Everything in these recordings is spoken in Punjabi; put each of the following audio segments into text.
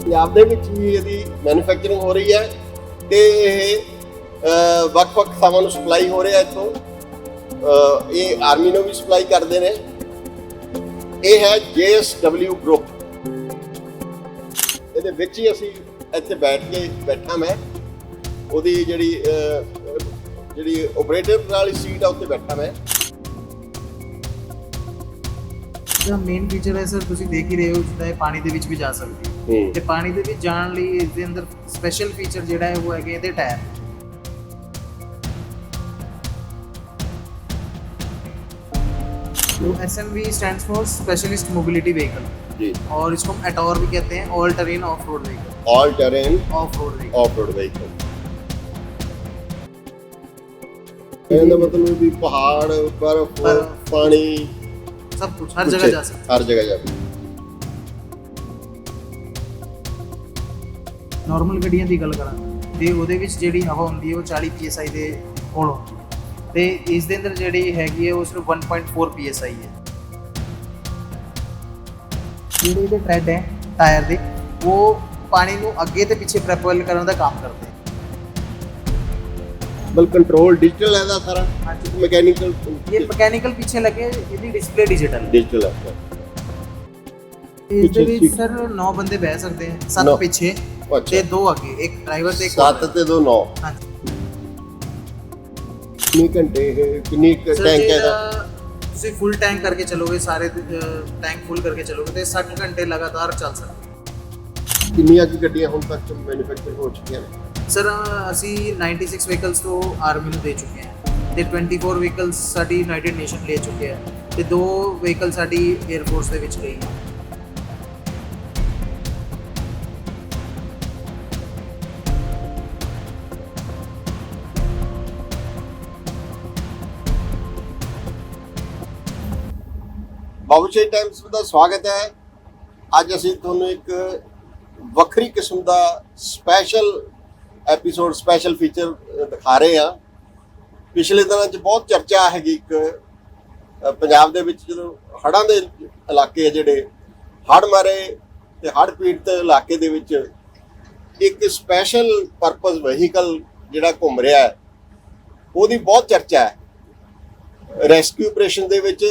ਪੰਜਾਬ ਦੇ ਵਿੱਚ ਵੀ ਇਹਦੀ ਮੈਨੂਫੈਕਚਰਿੰਗ ਹੋ ਰਹੀ ਹੈ ਤੇ ਇਹ ਵੱਖ-ਵੱਖ ਥਾਵਾਂ ਨੂੰ ਸਪਲਾਈ ਹੋ ਰਿਹਾ ਇੱਥੋਂ। ਇਹ ਆਰਮੀ ਨੂੰ ਵੀ ਸਪਲਾਈ ਕਰਦੇ ਨੇ। ਇਹ ਹੈ JSW ਗਰੁੱਪ ਇਹਦੇ ਵਿੱਚ ਹੀ ਅਸੀਂ ਇੱਥੇ ਬੈਠ ਕੇ ਬੈਠਾ ਮੈਂ। ਉਹਦੀ ਜਿਹੜੀ ਜਿਹੜੀ ਆਪਰੇਟਰ ਵਾਲੀ ਸੀਟ ਆ ਉੱਤੇ ਬੈਠਾ ਮੈਂ। ਜਿਹੜਾ ਮੇਨ ਫੀਚਰ ਹੈ ਸਰ ਤੁਸੀਂ ਦੇਖ ਹੀ ਰਹੇ ਹੋ ਜਿੱਦਾਂ ਇਹ ਪਾਣੀ ਦੇ ਵਿੱਚ ਵੀ ਜਾ ਸਕਦੀ ਹੈ ਤੇ ਪਾਣੀ ਦੇ ਵਿੱਚ ਜਾਣ ਲਈ ਇਸ ਦੇ ਅੰਦਰ ਸਪੈਸ਼ਲ ਫੀਚਰ ਜਿਹੜਾ ਹੈ ਉਹ ਹੈਗੇ ਇਹਦੇ ਟਾਇਰ तो S M V stand for specialist mobility vehicle ਜੀ और इसको हम एटोर भी कहते हैं all terrain off road vehicle all terrain off road vehicle off road vehicle ਇਹਦਾ ਮਤਲਬ ਵੀ ਪਹਾੜ ਬਰਫ਼ ਬਰਫ਼। ਪਾਣੀ सब कुछ हर जगह जा सकते ਹਰ ਜਗ੍ਹਾ ਜਾ ਸਕਦਾ ਨਾਰਮਲ ਗੱਡੀਆਂ ਦੀ ਗੱਲ ਕਰਾਂ ਤੇ ਉਹਦੇ ਵਿੱਚ ਜਿਹੜੀ ਹਵਾ ਹੁੰਦੀ ਹੈ ਉਹ 40 psi ਦੇ ਕੋਲ ਹੁੰਦੀ ਹੈ ਤੇ ਇਸ ਦੇ ਅੰਦਰ ਜਿਹੜੀ ਹੈਗੀ ਹੈ ਉਹ ਸਿਰਫ 1.4 psi ਹੈ ਜਿਹੜੇ ਇਹਦੇ ਟ੍ਰੈਡ ਹੈ ਟਾਇਰ ਦੇ ਉਹ ਪਾਣੀ ਨੂੰ ਅੱਗੇ ਤੇ ਪਿੱਛੇ ਪ੍ਰੈਪਲ ਕਰਨ ਦਾ ਕੰਮ ਕਰਦੇ ਹੈ ਬਲ ਕੰਟਰੋਲ ਡਿਜੀਟਲ ਹੈ ਦਾ ਸਾਰਾ ਹਾਂਜੀ ਮੈਕੈਨੀਕਲ ਇਹ ਮਕੈਨੀਕਲ ਪਿੱਛੇ ਲੱਗੇ ਇਹਦੀ ਡਿਸਪਲੇ ਡਿਜੀਟਲ ਹੈ ਡਿਜੀਟਲ ਹੈ ਇਸ ਦੇ ਪਿੱਛੇ ਵਿੱਚ seat- ਸਰ 9 ਬੰਦੇ ਬਹਿ ਸਕਦੇ ਹੈ ਨੌ। 7 ਪਿੱਛੇ ਅੱਛਾ ਤੇ 2 ਅੱਗੇ ਇੱਕ ਡਰਾਈਵਰ ਤੇ ਇੱਕ 7 ਤੇ 2 9 ਹਾਂਜੀ ਕਿੰਨੇ ਘੰਟੇ ਇਹ ਕਿੰਨੀ ਸਰ ਟੈਂਕ ਜੇ ਹੈ ਦਾ ਇਹਦਾ ਤੁਸੀਂ ਫੁੱਲ ਟੈਂਕ ਕਰਕੇ ਚੱਲੋਗੇ ਸਾਰੇ ਟੈਂਕ ਫੁੱਲ ਕਰਕੇ ਚੱਲੋਗੇ ਤੇ 60 ਘੰਟੇ ਲਗਾਤਾਰ ਚੱਲ ਸਕਦੇ ਕਿੰਨੀਆਂ ਕੀ ਗੱਡੀਆਂ ਹੁਣ ਤੱਕ ਮੈਨੂਫੈਕਚਰ ਹੋ ਚੁੱਕੀਆਂ ਨੇ ਸਰ ਅਸੀਂ 96 ਵਹੀਕਲਸ ਤੋਂ ਆਰਮੀ ਨੂੰ ਦੇ ਚੁੱਕੇ ਹਾਂ। ਤੇ 24 ਵਹੀਕਲਸ ਸਾਡੀ ਯੂਨਾਈਟਿਡ ਨੇਸ਼ਨ ਲੈ ਚੁੱਕੇ ਆ ਤੇ ਦੋ ਵਹੀਕਲ ਸਾਡੀ 에ਅਰ ਫੋਰਸ ਦੇ ਵਿੱਚ ਗਈ ਹੈ। ਬਾਬੂਸ਼ਾਹੀ ਟਾਈਮਸ ਦਾ ਸਵਾਗਤ ਹੈ। ਅੱਜ ਅਸੀਂ ਤੁਹਾਨੂੰ ਇੱਕ ਵੱਖਰੀ ਕਿਸਮ ਦਾ ਸਪੈਸ਼ਲ ਐਪੀਸੋਡ ਸਪੈਸ਼ਲ ਫੀਚਰ ਦਿਖਾ ਰਹੇ ਹਾਂ। ਪਿਛਲੇ ਦਿਨਾਂ 'ਚ ਬਹੁਤ ਚਰਚਾ ਹੈਗੀ ਇੱਕ ਪੰਜਾਬ ਦੇ ਵਿੱਚ ਜਦੋਂ ਹੜ੍ਹਾਂ ਦੇ ਇਲਾਕੇ ਆ ਜਿਹੜੇ, ਹੜ੍ਹ ਮਾਰੇ ਤੇ ਹੜ੍ਹ ਪੀੜਤ ਇਲਾਕੇ ਦੇ ਵਿੱਚ ਇੱਕ ਸਪੈਸ਼ਲ ਪਰਪਸ ਵਹੀਕਲ ਜਿਹੜਾ ਘੁੰਮ ਰਿਹਾ ਹੈ, ਉਹਦੀ ਬਹੁਤ ਚਰਚਾ ਹੈ। ਰੈਸਕਿਊ ਆਪਰੇਸ਼ਨ ਦੇ ਵਿੱਚ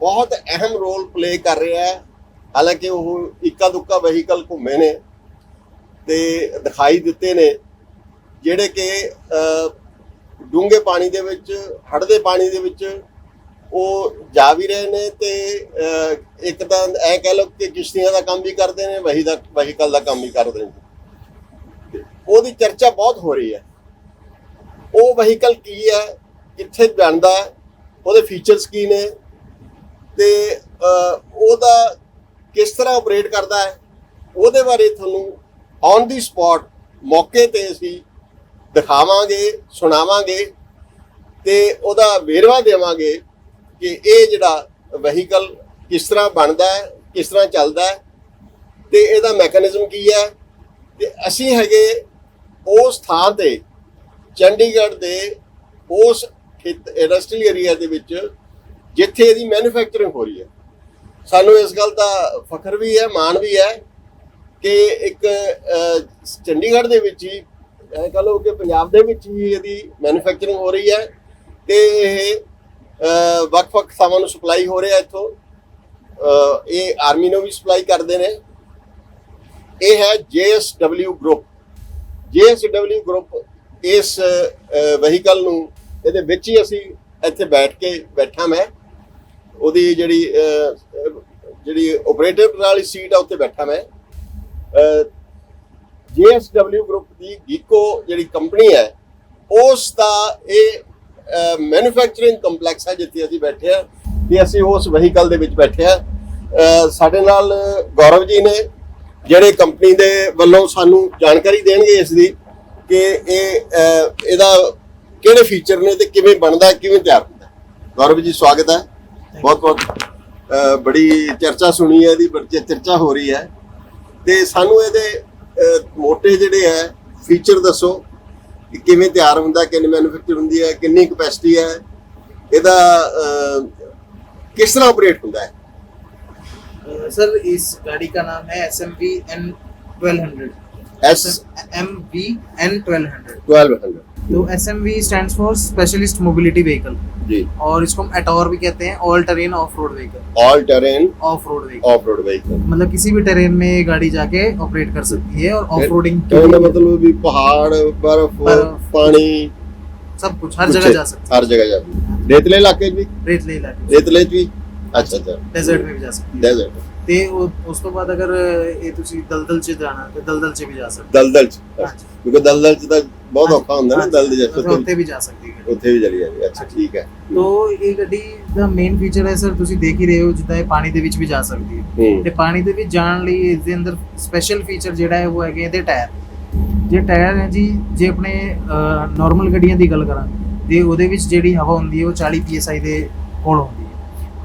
ਬਹੁਤ ਅਹਿਮ ਰੋਲ ਪਲੇ ਕਰ ਰਿਹਾ ਹੈ। ਹਾਲਾਂਕਿ ਉਹ ਇੱਕਾ ਦੁੱਕਾ ਵਹੀਕਲ ਘੁੰਮੇ ਨੇ ਤੇ ਦਿਖਾਈ ਦਿੱਤੇ ਨੇ। ਜਿਹੜੇ ਕਿ ਡੂੰਘੇ ਪਾਣੀ ਦੇ ਵਿੱਚ ਹੜਦੇ ਪਾਣੀ ਦੇ ਵਿੱਚ ਉਹ ਜਾ ਵੀ ਰਹੇ ਨੇ ਤੇ ਇੱਕ ਤਾਂ ਐ ਕਹਿ ਲਓ ਕਿ ਕਿਸ਼ਤੀਆਂ ਦਾ ਕੰਮ ਵੀ ਕਰਦੇ ਨੇ, ਵਹੀ ਦਾ ਵਹੀਕਲ ਦਾ ਕੰਮ ਵੀ ਕਰਦੇ ਨੇ। ਉਹਦੀ ਚਰਚਾ ਬਹੁਤ ਹੋ ਰਹੀ ਹੈ। ਉਹ ਵਹੀਕਲ ਕੀ ਹੈ, ਕਿੱਥੇ ਜਾਂਦਾ ਉਹਦੇ ਫੀਚਰਸ ਕੀ ਨੇ ਤੇ ਉਹਦਾ ਕਿਸ ਤਰ੍ਹਾਂ ਆਪਰੇਟ ਕਰਦਾ ਹੈ, ਉਹਦੇ ਬਾਰੇ ਤੁਹਾਨੂੰ ਔਨ ਦੀ ਸਪੌਟ ਮੌਕੇ ਤੇ ਅਸੀਂ ਦਿਖਾਵਾਂਗੇ, ਸੁਣਾਵਾਂਗੇ ਤੇ ਉਹਦਾ ਵੇਰਵਾ ਦੇਵਾਂਗੇ ਕਿ ਇਹ ਜਿਹੜਾ ਵਹੀਕਲ ਕਿਸ ਤਰ੍ਹਾਂ ਬਣਦਾ ਹੈ, ਕਿਸ ਤਰ੍ਹਾਂ ਚੱਲਦਾ ਹੈ ਤੇ ਇਹਦਾ ਮੈਕੈਨਿਜ਼ਮ ਕੀ ਹੈ ਤੇ ਅਸੀਂ ਹੈਗੇ ਉਸ ਥਾਂ ਤੇ ਚੰਡੀਗੜ੍ਹ ਦੇ ਉਸ ਇੰਡਸਟਰੀ ਏਰੀਆ ਦੇ ਵਿੱਚ ਜਿੱਥੇ ਇਹਦੀ ਮੈਨੂਫੈਕਚਰਿੰਗ ਹੋ ਰਹੀ ਹੈ। ਸਾਨੂੰ ਇਸ ਗੱਲ ਦਾ ਫਖਰ ਵੀ ਹੈ, ਮਾਣ ਵੀ ਹੈ ਕਿ ਇੱਕ ਚੰਡੀਗੜ੍ਹ ਦੇ ਵਿੱਚ ਹੀ ਇਹ ਕਹ ਲਓ ਕਿ ਪੰਜਾਬ ਦੇ ਵਿੱਚ ਹੀ ਇਹਦੀ ਮੈਨੂਫੈਕਚਰਿੰਗ ਹੋ ਰਹੀ ਹੈ ਤੇ ਇਹ ਅਹ, ਵੱਖ-ਵੱਖ ਥਾਵਾਂ ਨੂੰ ਸਪਲਾਈ ਹੋ ਰਿਹਾ ਇੱਥੋਂ। ਇਹ ਆਰਮੀ ਨੂੰ ਵੀ ਸਪਲਾਈ ਕਰਦੇ ਨੇ। ਇਹ ਹੈ JSW ਗਰੁੱਪ JSW ਗਰੁੱਪ ਇਸ ਵਹੀਕਲ ਨੂੰ ਇਹਦੇ ਵਿੱਚ ਹੀ ਅਸੀਂ ਇੱਥੇ ਬੈਠ ਕੇ ਬੈਠਾ ਮੈਂ। ਉਹਦੀ ਜਿਹੜੀ ਜਿਹੜੀ ਆਪਰੇਟਰ ਵਾਲੀ ਸੀਟ ਆ ਉੱਤੇ ਬੈਠਾ ਮੈਂ। JSW ਗਰੁੱਪ ਦੀ ਗੀਕੋ ਜਿਹੜੀ ਕੰਪਨੀ ਹੈ ਉਸ ਦਾ ਇਹ ਮੈਨੂਫੈਕਚਰਿੰਗ ਕੰਪਲੈਕਸ ਹੈ ਜਿੱਥੇ ਅਸੀਂ ਬੈਠੇ ਆ ਤੇ ਅਸੀਂ ਉਸ ਵਹੀਕਲ ਦੇ ਵਿੱਚ ਬੈਠੇ ਆ ਸਾਡੇ ਨਾਲ ਗੌਰਵ ਜੀ ਨੇ ਜਿਹੜੇ ਕੰਪਨੀ ਦੇ ਵੱਲੋਂ ਸਾਨੂੰ ਜਾਣਕਾਰੀ ਦੇਣਗੇ ਇਸ ਦੀ ਕਿ ਇਹ ਇਹਦਾ ਕਿਹੜੇ ਫੀਚਰ ਨੇ ਤੇ ਕਿਵੇਂ ਬਣਦਾ ਕਿਵੇਂ ਤਿਆਰ ਹੁੰਦਾ। ਗੌਰਵ ਜੀ ਸਵਾਗਤ ਹੈ। ਬਹੁਤ ਬਹੁਤ ਬੜੀ ਚਰਚਾ ਸੁਣੀ ਹੈ ਇਹਦੀ ਬੜੀ ਚਰਚਾ ਹੋ ਰਹੀ ਹੈ। ਤੇ ਸਾਨੂੰ ਇਹਦੇ ਮੋਟੇ ਜਿਹੜੇ ਹੈ ਫੀਚਰ ਦੱਸੋ ਕਿ ਕਿਵੇਂ ਤਿਆਰ ਹੁੰਦਾ ਕਿੰਨੀ ਮੈਨੂਫੈਕਚਰ ਹੁੰਦੀ ਹੈ ਕਿੰਨੀ ਕਪੈਸਿਟੀ ਹੈ ਇਹਦਾ किस तरह ऑपरेट होता है सर इस गाड़ी का नाम है S M V N twelve hundred S M V N twelve hundred twelve hundred तो S M V stand for specialist mobility vehicle जी। और इसको हम एटोर भी कहते हैं all terrain off road vehicle all terrain off road vehicle off road vehicle मतलब किसी भी टेरेन में गाड़ी जाके ऑपरेट कर सकती है और ऑफ़ रोडिंग तो मतलब भी पहाड़ बर्फ़ पानी सब कुछ हर जगह जा सकती है। हर जगह जा सकती है। रेतले इलाके भी? रेतले इलाके। रेतले भी? अच्छा अच्छा। डेजर्ट में भी जा सकती है। डेजर्ट ਤੇ ਉਹ- ਉਸ ਤੋਂ ਬਾਅਦ ਅਗਰ ਇਹ ਤੁਸੀਂ ਦਲਦਲ ਚ ਜਾਣਾ ਤੇ ਦਲਦਲ ਚ ਵੀ ਜਾ ਸਕਦੇ ਦਲਦਲ 'ਚ ਹਾਂਜੀ। ਕਿਉਂਕਿ ਦਲਦਲ 'ਚ ਤਾਂ ਬਹੁਤ ਔਖਾ ਹੁੰਦਾ ਨਾ ਦਲਦਲ ਜਿਹਾ ਉੱਥੇ- ਉੱਥੇ ਵੀ ਜਾ ਸਕਦੀ ਹੈ ਉੱਥੇ ਵੀ ਚਲੀ ਜਾਂਦੀ ਅੱਛਾ ਠੀਕ ਹੈ। ਤੋ ਇਹ ਗੱਡੀ ਦਾ ਮੇਨ ਫੀਚਰ ਹੈ ਸਰ ਤੁਸੀਂ ਦੇਖ ਹੀ ਰਹੇ ਹੋ ਜਿੱਦਾਂ ਇਹ ਪਾਣੀ ਦੇ ਵਿੱਚ ਵੀ ਜਾ ਸਕਦੀ ਹੈ। ਹੂੰ। ਤੇ ਪਾਣੀ ਦੇ ਵਿੱਚ ਜਾਣ ਲਈ ਇਸ ਦੇ ਅੰਦਰ ਸਪੈਸ਼ਲ ਫੀਚਰ ਜਿਹੜਾ ਹੈ ਉਹ ਹੈਗੇ ਇਹਦੇ ਟਾਇਰ ਜੇ ਟਾਇਰ ਹੈ ਜੀ ਜੇ ਆਪਣੇ ਨਾਰਮਲ ਗੱਡੀਆਂ ਦੀ ਗੱਲ ਕਰਾਂ ਤੇ ਉਹਦੇ ਵਿੱਚ ਜਿਹੜੀ ਹਵਾ ਹੁੰਦੀ ਹੈ ਉਹ 40 psi ਦੇ ਕੋਲ ਹੁੰਦੀ ਹੈ।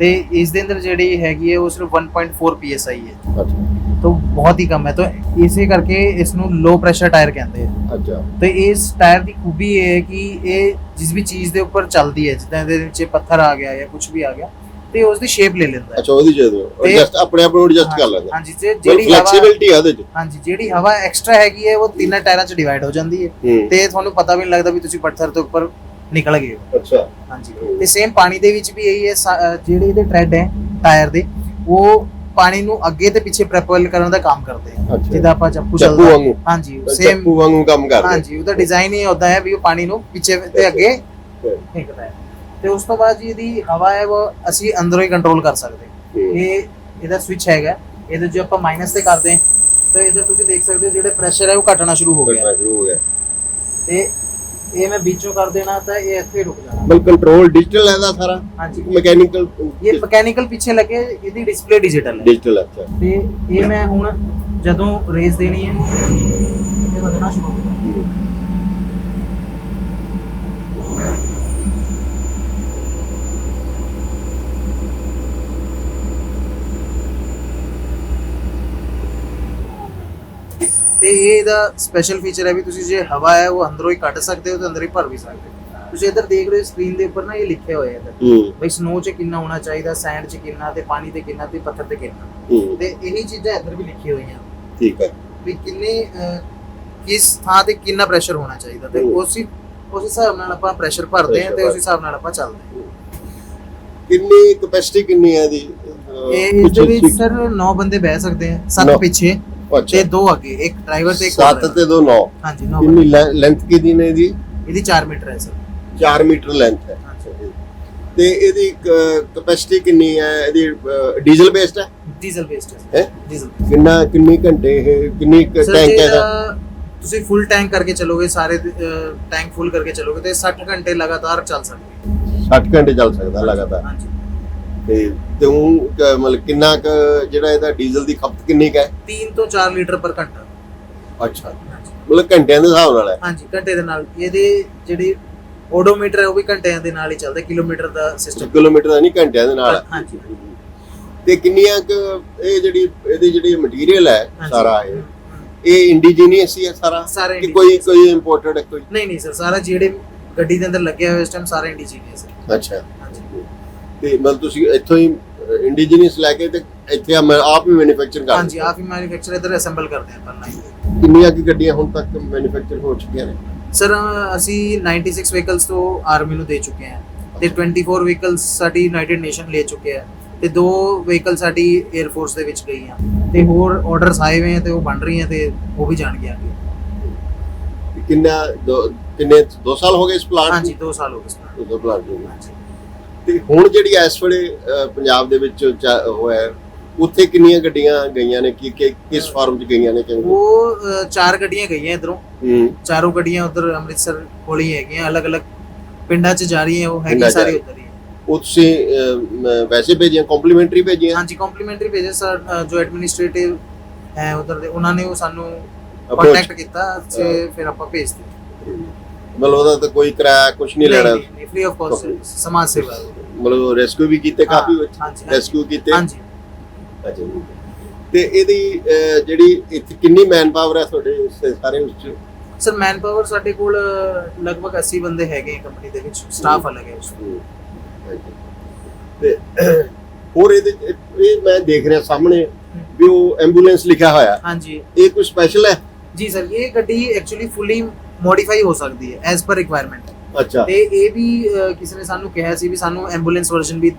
ਤੇ ਇਸ ਦੇ ਅੰਦਰ ਜਿਹੜੀ ਹੈਗੀ ਹੈ ਉਹ ਸਿਰਫ 1.4 ਪੀਐਸਆਈ ਹੈ। ਅੱਛਾ। ਤਾਂ ਬਹੁਤ ਹੀ ਕਮ ਹੈ। ਤਾਂ ਇਸੇ ਕਰਕੇ ਇਸ ਨੂੰ ਲੋ ਪ੍ਰੈਸ਼ਰ ਟਾਇਰ ਕਹਿੰਦੇ ਆ। ਅੱਛਾ। ਤੇ ਇਸ ਟਾਇਰ ਦੀ ਖੂਬੀ ਇਹ ਹੈ ਕਿ ਇਹ ਜਿਸ ਵੀ ਚੀਜ਼ ਦੇ ਉੱਪਰ ਚੱਲਦੀ ਹੈ ਜਿੱਦਾਂ ਇਹਦੇ ਵਿੱਚ ਪੱਥਰ ਆ ਗਿਆ ਜਾਂ ਕੁਝ ਵੀ ਆ ਗਿਆ ਤੇ ਉਸ ਦੀ ਸ਼ੇਪ ਲੈ ਲੈਂਦਾ ਹੈ। ਅੱਛਾ ਉਹਦੀ ਜੇ ਐਡਜਸਟ ਆਪਣੇ ਆਪ ਨੂੰ ਐਡਜਸਟ ਕਰ ਲੈਂਦਾ ਹਾਂਜੀ ਤੇ ਜਿਹੜੀ ਹਵਾ ਫਲੈਕਸੀਬਿਲਟੀ ਆ ਉਹਦੇ ਚ। ਹਾਂਜੀ ਜਿਹੜੀ ਹਵਾ ਐਕਸਟਰਾ ਹੈਗੀ ਹੈ ਉਹ ਤਿੰਨਾਂ ਟਾਇਰਾਂ 'ਚ ਡਿਵਾਈਡ ਹੋ ਜਾਂਦੀ ਹੈ। ਤੇ ਤੁਹਾਨੂੰ ਪਤਾ ਵੀ ਨਹੀਂ ਲੱਗਦਾ ਵੀ ਤੁਸੀਂ ਪੱਥਰ ਤੋਂ ਉੱਪਰ ਨਿਕਲ ਗਏ। ਅੱਛਾ। ਹਾਂਜੀ। ਤੇ ਸੇਮ ਪਾਣੀ ਦੇ ਵਿੱਚ ਵੀ ਇਹੀ ਹੈ ਸਾ- ਅਹ ਜਿਹੜੇ ਇਹਦੇ ਟ੍ਰੈਡ ਹੈ ਟਾਇਰ ਦੇ ਉਹ ਪਾਣੀ ਨੂੰ ਅੱਗੇ ਤੇ ਪਿੱਛੇ ਪ੍ਰੈਪਲ ਕਰਨ ਦਾ ਕੰਮ ਕਰਦੇ ਆ। ਅੱਛਾ। ਜਿੱਦਾਂ ਆਪਾਂ ਚੱਪੂ ਚੱਪੂ ਚੱਲਦਾ ਵਾਂਗੂ। ਹਾਂਜੀ ਸੇਮ ਚੱਪੂ ਵਾਂਗੂ ਕੰਮ ਕਰਦੇ ਹਾਂਜੀ ਉਹਦਾ ਡਿਜ਼ਾਈਨ ਹੀ ਉਦਾਂ ਹੈ ਵੀ ਉਹ ਪਾਣੀ ਨੂੰ ਪਿੱਛੇ ਤੇ ਅੱਗੇ ਫੇਂਕਦਾ ਹੈ। ਤੇ ਉਸ ਤੋਂ ਬਾਅਦ ਜੀ ਇਹਦੀ ਹਵਾ ਹੈ ਉਹ ਅਸੀਂ ਅੰਦਰੋਂ ਹੀ ਕੰਟਰੋਲ ਕਰ ਸਕਦੇ ਹਾਂ। ਹੂੰ। ਇਹ ਇਹਦਾ ਸਵਿਚ ਹੈਗਾ। ਇਹਦੇ ਜੇ ਆਪਾਂ ਮਾਈਨਸ ਤੇ ਕਰਦੇ ਹਾਂ ਤਾਂ ਇਹਦੇ ਤੁਸੀਂ ਦੇਖ ਸਕਦੇ ਹੋ ਜਿਹੜੇ ਪ੍ਰੈਸ਼ਰ ਹੈ ਉਹ ਘਟਣਾ ਸ਼ੁਰੂ ਹੋ ਗਿਆ। ਘਟਨਾ ਸ਼ੁਰੂ ਹੋ ਗਿਆ। ਤੇ ਇਹ ਮੈਂ ਵਿੱਚੋਂ ਕਰ ਦੇਣਾ ਤਾਂ ਇਹ ਇੱਥੇ ਹੀ ਰੁਕ ਜਾਣਾ। ਬਲ ਕੰਟਰੋਲ ਡਿਜੀਟਲ ਹੈ ਦਾ ਸਾਰਾ? ਹਾਂਜੀ। ਮੈਕੈਨੀਕਲ ਇਹ ਮਕੈਨੀਕਲ ਪਿੱਛੇ ਲੱਗੇ ਇਹਦੀ ਡਿਸਪਲੇ ਡਿਜੀਟਲ ਹੈ। ਡਿਜੀਟਲ ਅੱਛਾ। ਤੇ ਇਹ ਮੈਂ ਹੁਣ ਜਦੋਂ ਰੇਸ ਦੇਣੀ ਹੈ ਇਹ ਵਧਣਾ ਸ਼ੁਰੂ ਹੋ ਗਿਆ। ਤੇ ਇਹ ਇਹਦਾ ਸਪੈਸ਼ਲ ਫੀਚਰ ਹੈ ਵੀ ਤੁਸੀਂ ਜੇ ਹਵਾ ਹੈ ਉਹ ਅੰਦਰੋਂ ਹੀ ਕੱਢ ਸਕਦੇ ਹੋ ਤੇ ਅੰਦਰ ਹੀ ਭਰ ਵੀ ਸਕਦੇ ਹੋ। ਤੁਸੀਂ ਇੱਧਰ ਦੇਖ ਰਹੇ ਹੋ ਸਕਰੀਨ ਦੇ ਉੱਪਰ ਨਾ ਇਹ ਲਿਖਿਆ ਹੋਇਆ ਹੈ। ਬਈ ਸਨੋ ਚ ਕਿੰਨਾ ਹੋਣਾ ਚਾਹੀਦਾ ਸੈਂਡ ਚ ਕਿੰਨਾ ਤੇ ਪਾਣੀ ਤੇ ਕਿੰਨਾ ਤੇ ਪੱਥਰ ਤੇ ਕਿੰਨਾ। ਤੇ ਇਹੀ ਚੀਜ਼ਾਂ ਇੱਧਰ ਵੀ ਲਿਖੀਆਂ ਹੋਈਆਂ। ਠੀਕ ਹੈ। ਵੀ ਕਿੰਨੇ ਕਿਸ ਥਾਂ ਤੇ ਕਿੰਨਾ ਪ੍ਰੈਸ਼ਰ ਹੋਣਾ ਚਾਹੀਦਾ ਤੇ। ਉਸੇ ਉਸ ਹਿਸਾਬ ਨਾਲ ਆਪਾਂ ਪ੍ਰੈਸ਼ਰ ਭਰਦੇ ਹਾਂ ਤੇ ਉਸ ਹਿਸਾਬ ਨਾਲ ਆਪਾਂ ਚੱਲਦੇ ਹਾਂ। ਕਿੰਨੀ ਕਪੈਸਿਟੀ ਕਿੰਨੀ ਹੈ ਦੀ ਇਹ ਇਸ ਦੇ ਵਿੱਚ ਸਰ 9 ਬੰਦੇ ਬਹਿ ਸਕਦੇ ਆ ਨੌ। ਸੱਤ ਪਿੱਛੇ। ਤੇ ਦੋ ਅੱਗੇ ਇੱਕ ਡਰਾਈਵਰ ਤੇ ਇੱਕ 7 driver। ਤੇ 2 9 ਹਾਂਜੀ 9 ਕਿੰਨੀ ਲੈਂਥ ਕਿੰਨੀ ਨੇ ਦੀ ਇਹਦੀ 4 ਮੀਟਰ ਹੈ ਸਰ। 4 ਮੀਟਰ ਲੈਂਥ ਹੈ। ਤੇ ਇਹਦੀ ਕਪੈਸਿਟੀ ਕਿੰਨੀ ਹੈ? ਇਹਦੀ ਡੀਜ਼ਲ ਬੇਸਡ ਹੈ? ਡੀਜ਼ਲ ਬੇਸਡ ਹੈ ਡੀਜ਼ਲ ਕਿੰਨਾ ਕਿੰਨੀ ਘੰਟੇ ਇਹ ਕਿੰਨੀ ਟੈਂਕ ਜੇ ਹੈ ਦਾ ਤੁਸੀਂ ਫੁੱਲ ਟੈਂਕ ਕਰਕੇ ਚੱਲੋਗੇ ਸਾਰੇ ਟੈਂਕ ਫੁੱਲ ਕਰਕੇ ਚੱਲੋਗੇ ਤੇ 60 ਘੰਟੇ ਲਗਾਤਾਰ ਚੱਲ ਸਕਦੇ। 60 ਘੰਟੇ ਚੱਲ ਸਕਦਾ ਲਗਾਤਾਰ। ਹਾਂਜੀ। ਤੇ ਤੇ ਉਹ ਕ- ਮਤਲਬ ਕਿੰਨਾ ਕੁ ਜਿਹੜਾ ਇਹਦਾ ਡੀਜ਼ਲ ਦੀ ਖਪਤ ਕਿੰਨੀ ਕੁ ਹੈ? 3 ਤੋਂ 4 ਲੀਟਰ ਪਰ ਘੰਟਾ। ਅੱਛਾ। ਮਤਲਬ ਘੰਟਿਆਂ ਦੇ ਹਿਸਾਬ ਨਾਲ ਹੈ? ਹਾਂਜੀ ਘੰਟੇ ਦੇ ਨਾਲ। ਇਹਦੇ ਜਿਹੜੀ ਓਡੋਮੀਟਰ ਹੈ ਉਹ ਵੀ ਘੰਟਿਆਂ ਦੇ ਨਾਲ ਹੀ ਚੱਲਦਾ ਕਿਲੋਮੀਟਰ ਦਾ ਸਿਸਟਮ ਕਿਲੋਮੀਟਰ ਦਾ ਨਹੀਂ ਘੰਟਿਆਂ ਦੇ ਨਾਲ ਹੈ। ਹਾਂਜੀ ਤੇ ਕਿੰਨੀਆਂ ਕੁ ਇਹ ਜਿਹੜੀ ਇਹਦੀ ਜਿਹੜੀ ਮਟੀਰੀਅਲ ਹੈ ਹਾਂਜੀ। ਸਾਰਾ ਇਹ ਇਹ ਇੰਡੀਜੀਨੀਅਸ ਹੀ ਹੈ ਸਾਰਾ? ਸਾਰਾ ਕਿ ਕੋਈ। ਕੋਈ ਇੰਪੋਰਟਡ ਹੈ ਕੋਈ? ਨਹੀਂ ਨਹੀਂ ਸਰ ਸਾਰਾ ਜਿਹੜੇ ਗੱਡੀ ਦੇ ਅੰਦਰ ਲੱਗਿਆ ਹੋਇਆ ਇਸ ਟਾਈਮ ਸਾਰਾ ਇੰਡੀਜੀਨੀਅਸ ਹੈ। ਅੱਛਾ। ਤੇ ਮਤਲਬ ਤੁਸੀਂ ਇੱਥੋਂ ਹੀ ਇੰਡੀਜੀਨੀਅਸ ਲੈ ਕੇ ਤੇ ਇੱਥੇ ਆ- ਆਪ ਹੀ ਮੈਨੂਫੈਕਚਰ ਕਰ ਹਾਂਜੀ ਆਪ ਹੀ ਮੈਨੂਫੈਕਚਰ ਇਧਰ ਅਸੈਂਬਲ ਕਰਦੇ ਹਾਂ ਪਰ ਨਹੀਂ ਕਿੰਨੀਆਂ ਕਿ ਗੱਡੀਆਂ ਹੁਣ ਤੱਕ ਮੈਨੂਫੈਕਚਰ ਹੋ ਚੁੱਕੀਆਂ ਨੇ? ਸਰ ਅਸੀਂ 96 ਵਹੀਕਲਸ ਤੋਂ ਆਰਮੀ ਨੂੰ ਦੇ ਚੁੱਕੇ ਹਾਂ ਤੇ 24 ਵਹੀਕਲਸ ਸਾਡੀ ਯੂਨਾਈਟਿਡ ਨੇਸ਼ਨ ਲੈ ਚੁੱਕੇ ਆ ਤੇ ਦੋ ਵਹੀਕਲ ਸਾਡੀ 에ਅਰ ਫੋਰਸ ਦੇ ਵਿੱਚ ਗਈਆਂ ਤੇ ਹੋਰ ਆਰਡਰਸ ਆਏ ਹੋਏ ਆ ਤੇ ਉਹ ਬਣ ਰਹੀਆਂ ਤੇ ਉਹ ਵੀ ਜਾਣਗੇ ਅੱਗੇ। ਤੇ ਕਿੰਨਾ ਕਿੰਨੇ 2 ਸਾਲ ਹੋ ਗਏ ਇਸ ਪਲਾਂਟ ਹਾਂਜੀ 2 ਸਾਲ ਹੋ ਗਏ ਸਰ ਦੋ ਪਲਾਂਟ ਨੂੰ ਹਾਂਜੀ। ਤੇ ਹੁਣ ਜਿਹੜੀ ਇਸ ਵੇਲੇ ਪੰਜਾਬ ਦੇ ਵਿੱਚ ਹੋਇਆ ਉੱਥੇ ਕਿੰਨੀਆਂ ਗੱਡੀਆਂ ਗਈਆਂ ਨੇ? ਕਿ ਕਿਸ ਫਾਰਮ 'ਚ ਗਈਆਂ ਨੇ ਕਿਵੇਂ? ਉਹ ਚਾਰ ਗੱਡੀਆਂ ਗਈਆਂ ਇਧਰੋਂ। ਹੂੰ। ਚਾਰੋਂ ਗੱਡੀਆਂ ਉਧਰ ਅੰਮ੍ਰਿਤਸਰ ਕੋਲ ਹੀ ਹੈਗੀਆਂ ਅਲੱਗ-ਅਲੱਗ ਪਿੰਡਾਂ 'ਚ ਜਾ ਰਹੀਆਂ ਉਹ ਹੈਗੀ ਸਾਰੀ ਉਧਰ ਹੀ। ਉਹ ਤੁਸੀਂ ਵੈਸੇ ਭੇਜੀਆਂ ਕੰਪਲੀਮੈਂਟਰੀ ਭੇਜੀਆਂ? ਹਾਂਜੀ ਕੰਪਲੀਮੈਂਟਰੀ ਭੇਜੇ ਸਰ ਜੋ ਐਡਮਿਨਿਸਟ੍ਰੇਟਿਵ ਹੈ ਉਧਰ ਦੇ ਉਹਨਾਂ ਨੇ ਉਹ ਸਾਨੂੰ। ਕੰਟੈਕਟ ਕੀਤਾ ਤੇ ਫਿਰ ਆਪਾਂ ਭੇਜਦੇ ਮਤਲਬ ਉਹਦਾ ਤਾਂ ਕੋਈ ਕਿਰਾਇਆ ਕੁਝ ਨਹੀਂ ਲੈਣਾ? ਫ੍ਰੀ ਆਫ ਕਾਸਟ ਸਮਾਜ ਸੇਵਾ। ਮਤਲਬ ਰੈਸਕਿਊ ਵੀ ਕੀਤੇ ਕਾਫੀ ਹਾਂਜੀ, ਰੈਸਕਿਊ ਕੀਤੇ। ਹਾਂਜੀ। ਅੱਛਾ ਜੀ। ਤੇ ਇਹਦੀ ਅਹ, ਜਿਹੜੀ ਇੱਥੇ ਕਿੰਨੀ ਮੈਨ ਪਾਵਰ ਹੈ ਤੁਹਾਡੇ ਸਾਰੇ ਉਸ ਚ ਸਰ ਮੈਨ ਪਾਵਰ ਸਾਡੇ ਕੋਲ ਲਗਭਗ 80 ਬੰਦੇ ਹੈਗੇ ਕੰਪਨੀ ਦੇ ਵਿੱਚ ਸਟਾਫ ਅਲੱਗ ਹੈ ਉਸ। ਤੇ ਹੋਰ ਇਹਦੇ ਇਹ- ਇਹ ਮੈਂ ਦੇਖ ਰਿਹਾ ਸਾਹਮਣੇ ਵੀ ਉਹ ਐਂਬੂਲੈਂਸ ਲਿਖਿਆ ਹੋਇਆ। ਹਾਂਜੀ। ਇਹ ਕੋਈ ਸਪੈਸ਼ਲ ਹੈ? ਜੀ ਸਰ ਇਹ ਗੱਡੀ ਐਕਚੁਅਲੀ ਫੁੱਲੀ ਮੋਡੀਫਾਈ ਹੋ ਸਕਦੀ ਹੈ ਐਜ਼ ਪਰ ਰਿਕੁਆਇਰਮੈਂਟ ਅੱਛਾ। ਤੇ ਇਹ ਵੀ ਅਹ, ਕਿਸੇ ਨੇ ਸਾਨੂੰ ਕਿਹਾ ਸੀ ਵੀ ਸਾਨੂੰ ਐਂਬੂਲੈਂਸ ਵਰਜ਼ਨ ਵੀ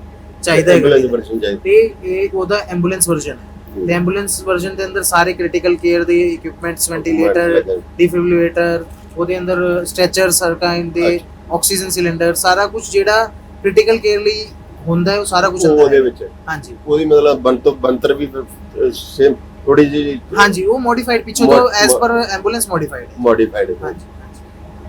ਚਾਹੀਦਾ ਹੈ। ਐਂਬੂਲੈਂਸ। ਵਰਸ਼ਨ ਚਾਹੀਦਾ। ਤੇ ਇਹ ਉਹਦਾ ਐਂਬੂਲੈਂਸ ਵਰਜ਼ਨ ਹੈ। ਤੇ ਐਂਬੂਲੈਂਸ ਵਰਜ਼ਨ ਦੇ ਅੰਦਰ ਸਾਰੇ ਕ੍ਰਿਟੀਕਲ ਕੇਅਰ ਦੇ ਇਕਵਿਪਮੈਂਟਸ ਵੈਂਟੀਲੇਟਰ ਡਿਫਿਬ੍ਰਿਲੇਟਰ ਉਹਦੇ ਅੰਦਰ ਸਟ੍ਰੈਚਰ ਸਰਕਾਈਨ ਦੇ ਆਕਸੀਜਨ ਸਿਲੰਡਰ ਸਾਰਾ ਕੁਝ ਜਿਹੜਾ ਕ੍ਰਿਟੀਕਲ ਕੇਅਰ ਲਈ ਹੁੰਦਾ ਹੈ ਉਹ ਸਾਰਾ ਕੁਝ ਉਹ ਉਹਦੇ ਵਿੱਚ ਹੈ। ਹਾਂਜੀ। ਉਹਦੀ ਮਤਲਬ ਬੰਤਰ ਬੰਤਰ ਵੀ ਸੇਮ ਥੋੜੀ ਜਿਹੀ ਹਾਂਜੀ ਉਹ ਮੋਡੀਫਾਈਡ ਪਿੱਛੋਂ ਤੋਂ Mod- ਐਜ਼ mod- ਪਰ ਐਂਬੂਲੈਂਸ ਮੋਡੀਫਾਈਡ ਹੈ। ਮੋਡੀਫਾਈਡ ਹੈ। ਹਾਂਜੀ।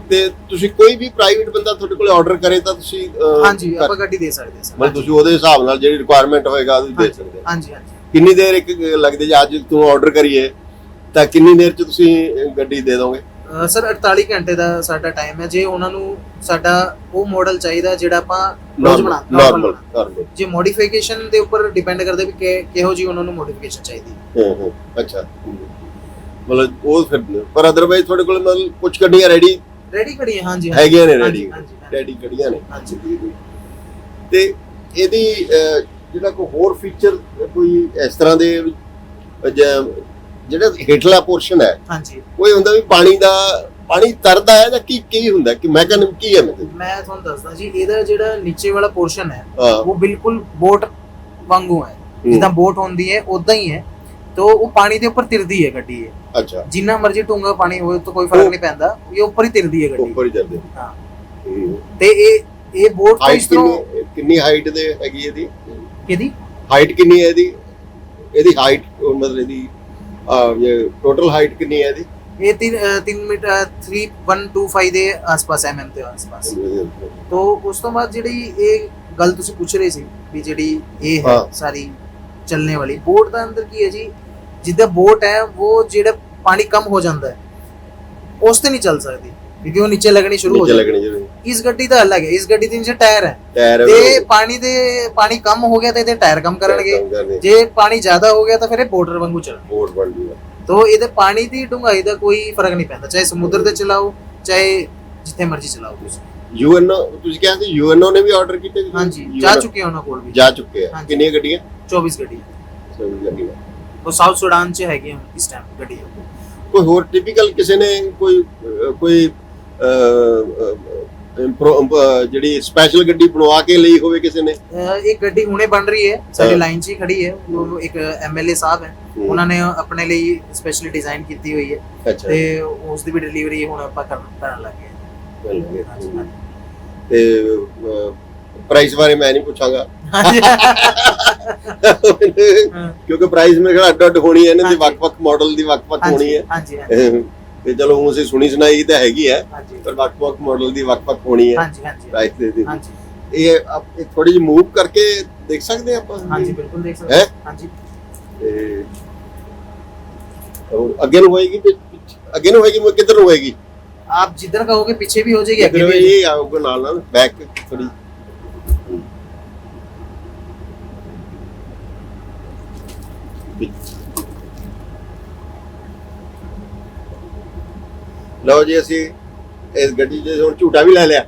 ਤੇ ਤੁਸੀਂ ਕੋਈ ਵੀ ਪ੍ਰਾਈਵੇਟ ਬੰਦਾ ਤੁਹਾਡੇ ਕੋਲ ਆਰਡਰ ਕਰੇ ਤਾਂ ਤੁਸੀਂ ਅਹ, ਹਾਂਜੀ ਕਰ- ਆਪਾਂ ਗੱਡੀ ਦੇ ਸਕਦੇ ਹਾਂ ਮਤਲਬ ਸਰ ਤੁਸੀਂ ਉਹਦੇ ਹਿਸਾਬ ਨਾਲ ਜਿਹੜੀ ਰਿਕੁਆਇਰਮੈਂਟ ਹੋਏਗਾ ਉਹ ਦੇ ਸਕਦੇ ਹੋ। ਹਾਂਜੀ ਹਾਂਜੀ। ਕਿੰਨੀ ਦੇਰ ਇੱਕ ਲੱਗਦੀ ਜੇ ਅੱਜ ਤੂੰ ਆਰਡਰ ਕਰੀਏ ਤਾਂ ਕਿੰਨੀ ਦੇਰ ਚ ਤੁਸੀਂ ਗੱਡੀ ਦੇ ਦੋਗੇ? ਅਹ ਸਰ 48 ਘੰਟੇ ਦਾ ਸਾਡਾ ਟਾਈਮ ਹੈ। ਜੇ ਉਹਨਾਂ ਨੂੰ ਸਾਡਾ ਉਹ ਮਾਡਲ ਚਾਹੀਦਾ ਜਿਹੜਾ ਆਪਾਂ ਰੋਜ਼ ਬਣਾ ਨਾਰਮਲ ਨਾਰਮਲ ਜੇ ਮੋਡੀਫਿਕੇਸ਼ਨ ਦੇ ਉੱਪਰ ਡਿਪੈਂਡ ਕਰਦਾ ਵੀ ਕਿ- ਕਿਹੋ ਜੀ ਉਹਨਾਂ ਨੂੰ ਮੋਡੀਫਿਕੇਸ਼ਨ ਚਾਹੀਦੀ ਹੂੰ। ਹੂੰ ਅੱਛਾ। ਮਤਲਬ ਉਹ ਫਿਰ ਪਰ ਅਦਰਵਾਈਜ਼ ਤੁਹਾਡੇ ਕੋਲ ਮਤਲਬ ਕੁਝ ਗੱਡੀਆਂ ਰੈਡੀ ਰੈਡੀ ਖੜੀ ਹੈ ਹਾਂਜੀ। ਹੈਗੀਆਂ ਨੇ ਰੈਡੀ ਹਾਂਜੀ, ਹਾਂਜੀ। ਰੈਡੀ ਗੱਡੀਆਂ ਨੇ। ਹਾਂਜੀ ਤੇ ਇਹਦੀ ਅਹ, ਜਿਹੜਾ ਕੋਈ ਹੋਰ ਫੀਚਰ ਕੋਈ ਇਸ ਤਰ੍ਹਾਂ ਦੇ ਅਹ, ਜ- ਜਿਹੜਾ ਹੇਠਲਾ ਪੋਰਸ਼ਨ ਹੈ ਹਾਂਜੀ। ਕੋਈ ਹੁੰਦਾ ਵੀ ਪਾਣੀ ਦਾ ਪਾਣੀ ਤਰਦਾ ਹੈ ਜਾਂ ਕੀ ਕੀ ਹੁੰਦਾ ਕਿ ਮੈਕੈਨਿਜ਼ਮ ਕੀ ਹੈ ਮਤਲਬ ਮੈਂ ਤੁਹਾਨੂੰ ਦੱਸਦਾ ਜੀ ਇਹਦਾ ਜਿਹੜਾ ਨੀਚੇ ਵਾਲਾ ਪੋਰਸ਼ਨ ਹੈ ਹਾਂ। ਉਹ ਬਿਲਕੁਲ ਬੋਟ ਵਾਂਗੂ ਹੂੰ। ਜਿੱਦਾਂ ਬੋਟ ਹੁੰਦੀ ਹੈ ਉਦਾਂ ਹੀ ਹੈ। ਤੋ ਉਹ ਪਾਣੀ ਦੇ ਉੱਪਰ ਤਿਰਦੀ ਹੈ ਗੱਡੀ ਇਹ। ਅੱਛਾ। ਜਿੰਨਾ ਮਰਜ਼ੀ ਡੂੰਘਾ ਪਾਣੀ ਹੋਵੇ ਤਾਂ ਕੋਈ ਫ਼ਰਕ ਨਹੀਂ ਪੈਂਦਾ। ਇਹ ਉੱਪਰ ਹੀ ਤਿਰਦੀ ਹੈ ਗੱਡੀ। ਉੱਪਰ ਹੀ ਜਾਂਦੇ ਹਾਂ। ਹੂੰ। ਤੇ ਇਹ ਇਹ ਬੋਟ ਤੋਂ ਹਾਈਟ ਕਿੰਨੀ ਕਿੰਨੀ ਹਾਈਟ ਦੇ ਹੈਗੀ ਇਹਦੀ? ਕਿਹਦੀ? ਹਾਈਟ ਕਿੰਨੀ ਹੈ ਇਹਦੀ? ਇਹਦੀ ਹਾਈਟ ਮਤਲਬ ਇਹਦੀ ਟੋਟਲ ਹਾਈਟ ਕਿੰਨੀ ਹੈ ਇਹਦੀ? ਇਹ 3 3 ਮੀਟਰ 3125 ਦੇ ਆਸ-ਪਾਸ ਐਮਐਮ ਦੇ ਆਸ-ਪਾਸ। ਤੋ ਉਸ ਤੋਂ ਬਾਅਦ ਜਿਹੜੀ ਇਹ ਗੱਲ ਤੁਸੀਂ ਪੁੱਛ ਰਹੇ ਸੀ ਵੀ ਜਿਹੜੀ ਇਹ ਹੈ ਹਾਂ। ਸਾਰੀ ਚੱਲਣੇ ਵਾਲੀ ਬੋਟ ਦਾ ਅੰਦਰ ਕੀ ਹੈ ਜੀ? ਜਿੱਦਾਂ ਬੋਟ ਹੈ ਉਹ ਜਿਹੜਾ ਪਾਣੀ ਕਮ ਹੋ ਜਾਂਦਾ ਹੈ ਉਸ ਤੇ ਨਹੀਂ ਚੱਲ ਸਕਦੀ ਕਿਉਂਕਿ ਉਹ ਨੀਚੇ ਲੱਗਣੀ ਸ਼ੁਰੂ ਹੋ ਨੀਚੇ ਹੈ। ਇਸ ਗੱਡੀ ਦਾ ਅਲੱਗ ਹੈ ਇਸ ਗੱਡੀ ਦੇ ਨੀਚੇ ਟਾਇਰ ਹੈ। ਟਾਇਰ ਤੇ ਪਾਣੀ ਦੇ ਪਾਣੀ ਕਮ ਹੋ ਗਿਆ ਤੇ ਇਹਦੇ ਟਾਇਰ ਕਮ ਕਰਨਗੇ। ਜੇ ਪਾਣੀ ਜ਼ਿਆਦਾ ਹੋ ਗਿਆ ਤਾਂ ਫਿਰ ਇਹ ਬੋਟਰ ਵਾਂਗੂ ਚੱਲ ਬੋਟ ਬਣ ਜੂਗਾ। ਤੋ ਇਹਦੇ ਪਾਣੀ ਦੀ ਡੂੰਘਾਈ ਦਾ ਕੋਈ ਫ਼ਰਕ ਨਹੀਂ ਪੈਂਦਾ ਚਾਹੇ ਸਮੁੰਦਰ ਤੇ ਚਲਾਓ ਚਾਹੇ ਜਿੱਥੇ ਮਰਜ਼ੀ ਚਲਾਓ ਤੁਸੀਂ। ਯੂਐਨਓ ਤੁਸੀਂ ਕਿਹਾ ਸੀ ਯੂਐਨਓ ਨੇ ਵੀ ਆਰਡਰ ਕੀਤੇ ਹਾਂਜੀ ਜਾ ਚੁੱਕੇ ਆ ਉਹਨਾਂ ਕੋਲ ਵੀ। ਜਾ ਚੁੱਕੇ ਆ। ਹਾਂਜੀ। ਕਿੰਨੀਆਂ ਗੱਡੀਆਂ? 24 ਗੱਡੀ ਚੌਵੀ ਗੱਡੀਆਂ। ਉਹ ਸਾਊਥ ਸੁਡਾਨ ਚ ਹੈਗੇ ਆ ਇਸ ਟਾਈਮ ਗੱਡੀ। ਕੋਈ ਹੋਰ ਟਿਪੀਕਲ ਕਿਸੇ ਨੇ ਕੋਈ ਕੋਈ ਜਿਹੜੀ ਸਪੈਸ਼ਲ ਗੱਡੀ ਬਣਵਾ ਕੇ ਲਈ ਹੋਵੇ ਕਿਸੇ ਨੇ? ਇੱਕ ਗੱਡੀ ਹੁਣੇ ਬਣ ਰਹੀ ਹੈ ਸਾਡੀ। ਲਾਈਨ 'ਚ ਹੀ ਖੜੀ ਹੈ। ਉਹ ਇੱਕ ਐਮਐਲਏ ਸਾਹਿਬ ਹੈ। ਉਹਨਾਂ ਨੇ ਆਪਣੇ ਲਈ ਸਪੈਸ਼ਲੀ ਡਿਜ਼ਾਈਨ ਕੀਤੀ ਹੋਈ ਹੈ। ਤੇ ਉਸ ਦੀ ਵੀ ਡਿਲੀਵਰੀ ਹੁਣ ਆਪਾਂ ਕਰਨ ਲੱਗੇ। ਤੇ ਪ੍ਰਾਈਸ ਬਾਰੇ ਮੈਂ ਨਹੀਂ ਪੁੱਛਾਂਗਾ ਹਾਂਜੀ ਕਿਉਂਕਿ ਪ੍ਰਾਈਸ ਮੇਰੇ ਖਿਆਲ ਅੱਡ ਅੱਡ ਹੋਣੀ ਹੈ ਇਹਨਾਂ ਦੀ ਹਾਂਜੀ। ਵੱਖ-ਵੱਖ ਮਾਡਲ ਦੀ ਵੱਖ-ਵੱਖ ਹੋਣੀ ਹੈ ਹਾਂਜੀ ਹਾਂਜੀ ਤੇ ਚਲੋ ਹੁਣ ਅਸੀਂ ਸੁਣੀ ਸੁਣਾਈ ਤਾਂ ਹੈਗੀ ਹੈ ਹਾਂਜੀ ਪਰ ਵੱਖ-ਵੱਖ ਮਾਡਲ ਦੀ ਵੱਖ-ਵੱਖ ਹੋਣੀ ਹੈ ਹਾਂਜੀ ਹਾਂਜੀ ਪ੍ਰਾਈਸ ਦੇ ਦੇ ਹਾਂਜੀ ਇਹ ਆਪ ਇਹ ਥੋੜੀ ਜਿਹੀ ਮੂਵ ਕਰਕੇ ਦੇਖ ਸਕਦੇ ਹਾਂ ਆਪਾਂ ਹਾਂਜੀ ਬਿਲਕੁਲ ਦੇਖ ਸਕਦੇ ਹੈਂ? ਹਾਂ। ਹਾਂਜੀ ਤੇ ਉਹ ਅੱਗੇ ਨੂੰ ਹੋਏਗੀ ਤੇ ਪਿੱਛੇ- ਅੱਗੇ ਨੂੰ ਹੋਏਗੀ ਮੈਂ ਕਿੱਧਰ ਨੂੰ ਹੋਏਗੀ आप जिधर कहोगे पीछे भी हो जाएगी ਅੱਗੇ आगे भी हो जाएगी। ਇਹ ਆਊਗਾ ਨਾਲ ਨਾਲ ਲਓ ਜੀ, ਅਸੀਂ ਇਸ ਗੱਡੀ 'ਚ ਹੁਣ ਝੂਟਾ ਵੀ ਲੈ ਲਿਆ।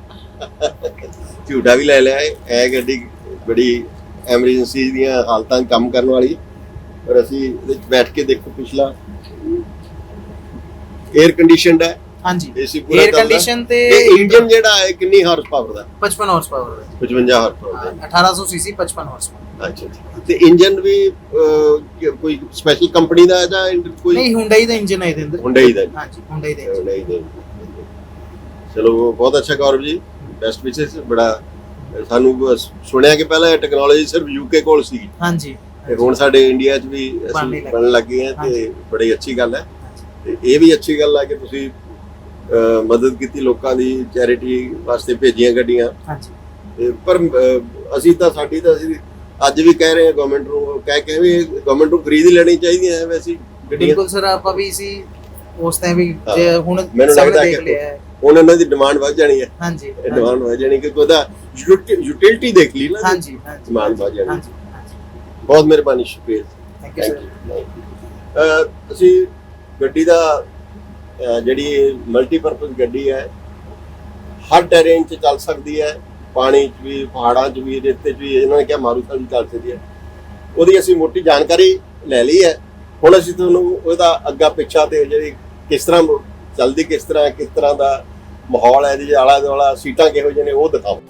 ਝੂਟਾ ਵੀ ਲੈ ਲਿਆ। ਇਹ ਗੱਡੀ ਬੜੀ ਐਮਰਜੈਂਸੀ ਦੀਆਂ ਹਾਲਤਾਂ 'ਚ ਕੰਮ ਕਰਨ ਵਾਲੀ। ਔਰ ਅਸੀਂ ਇਹਦੇ 'ਚ ਬੈਠ ਕੇ ਦੇਖੋ ਪਿਛਲਾ। 에ਅਰ ਕੰਡੀਸ਼ਨਡ ਹੈ। ਹਾਂਜੀ। ਏਸੀ ਪੂਰਾ ਤੇ- ਇੰਜਨ ਜਿਹੜਾ ਹੈ ਕਿੰਨੀ ਹਾਰਸ ਪਾਵਰ ਦਾ। 55 horse power 55 horse power 1800 CC 55 horse ਅੱਛਾ। ਤੇ ਇੰਜਨ ਵੀ ਕੋਈ ਸਪੈਸ਼ਲ ਕੰਪਨੀ ਦਾ ਹੈ ਜਾਂ ਕੋਈ? ਨਹੀਂ Hyundai ਦਾ ਇੰਜਨ ਹੈ ਇਹਦੇ ਅੰਦਰ। ਹੁੰਡਈ ਦਾ ਹੈ? ਹਾਂਜੀ Hyundai ਦਾ engine। ਨਹੀਂ ਨਹੀਂ ਚਲੋ ਬਹੁਤ ਅੱਛਾ ਗੌਰਵ ਜੀ। ਬੈਸਟ ਵਿਸ਼ੇਸ ਬੜਾ ਸਾਨੂੰ ਸੁਣਿਆ ਕਿ ਪਹਿਲਾਂ ਇਹ ਟੈਕਨੋਲੋਜੀ ਸਿਰਫ ਯੂਕੇ ਕੋਲ ਸੀ। ਹਾਂਜੀ। ਤੇ ਹੁਣ ਸਾਡੇ ਇੰਡੀਆ 'ਚ ਵੀ ਬਣਨ ਅਸੀਂ ਬਣਨ ਲੱਗੀ ਹੈ ਤੇ ਬੜੀ ਅੱਛੀ ਗੱਲ ਹੈ। ਤੇ ਇਹ ਵੀ ਅੱਛੀ ਗੱਲ ਹੈ ਕਿ ਤੁਸੀਂ ਮਦਦ ਕੀਤੀ ਲੋਕਾਂ ਦੀ ਚੈਰਿਟੀ ਵਾਸਤੇ ਭੇਜੀਆਂ ਗੱਡੀਆਂ। ਹਾਂ ਜੀ ਤੇ ਪਰ ਅਸੀਂ ਤਾਂ ਸਾਡੀ ਤਾਂ ਅਸੀਂ ਅੱਜ ਵੀ ਕਹਿ ਰਹੇ ਹਾਂ ਗਵਰਨਮੈਂਟ ਨੂੰ ਕਹਿ ਕੇ ਵੀ ਗਵਰਨਮੈਂਟ ਨੂੰ ਖਰੀਦ ਹੀ ਲੈਣੀ ਚਾਹੀਦੀਆਂ ਐ ਵੈਸੀ ਗੱਡੀਆਂ ਬਿਲਕੁਲ ਸਰ ਆਪਾਂ ਵੀ ਸੀ ਉਸ ਟਾਈਮ ਵੀ ਹਾਂ। ਜੇ ਹੁਣ ਮੈਨੂੰ ਲੱਗਦਾ ਕਿ- ਹੈ। ਹੁਣ ਇਹਨਾਂ ਦੀ ਡਿਮਾਂਡ ਵੱਧ ਜਾਣੀ ਹੈ। ਹਾਂ ਜੀ ਹਾਂ ਡਿਮਾਂਡ ਵੱਧ ਜਾਣੀ ਕਿ ਉਹਦਾ ਯੂਟਿਲਿਟੀ ਦੇਖ ਲਈ ਨਾ ਜੀ। ਹਾਂ ਜੀ ਸਮਾਨ ਵੱਧ ਜਾਣੀ। ਹਾਂ ਜੀ ਹਾਂ ਜੀ ਬਹੁਤ ਮਿਹਰਬਾਨੀ ਸ਼ੁਕਰੀਆ। ਥੈਂਕ ਯੂ ਸਰ ਅਸੀਂ ਗੱਡੀ ਦਾ ਜਿਹੜੀ ਮਲਟੀਪਰਪਸ ਗੱਡੀ ਹੈ, ਹਰ ਟੈਰੇਨ 'ਚ ਚੱਲ ਸਕਦੀ ਹੈ, ਪਾਣੀ 'ਚ ਵੀ, ਪਹਾੜਾਂ 'ਚ ਵੀ ਰੇਤੇ 'ਚ ਵੀ, ਇਹਨਾਂ ਨੇ ਕਿਹਾ ਮਾਰੂਥਲ ਵੀ ਚੱਲ ਸਕਦੀ ਹੈ। ਉਹਦੀ ਅਸੀਂ ਮੋਟੀ ਜਾਣਕਾਰੀ ਲੈ ਲਈ ਹੈ। ਹੁਣ ਅਸੀਂ ਤੁਹਾਨੂੰ ਉਹਦਾ ਅੱਗਾ ਪਿੱਛਾ ਤੇ ਜਿਹੜੀ ਕਿਸ ਤਰ੍ਹਾਂ ਚੱਲਦੀ ਕਿਸ ਤਰ੍ਹਾਂ ਕਿਸ ਤਰ੍ਹਾਂ ਦਾ ਮਾਹੌਲ ਹੈ ਜੀ ਆਲਾ ਦੁਆਲਾ ਸੀਟਾਂ ਕਿਹੋ ਜਿਹੇ ਨੇ ਉਹ ਦਿਖਾਓ।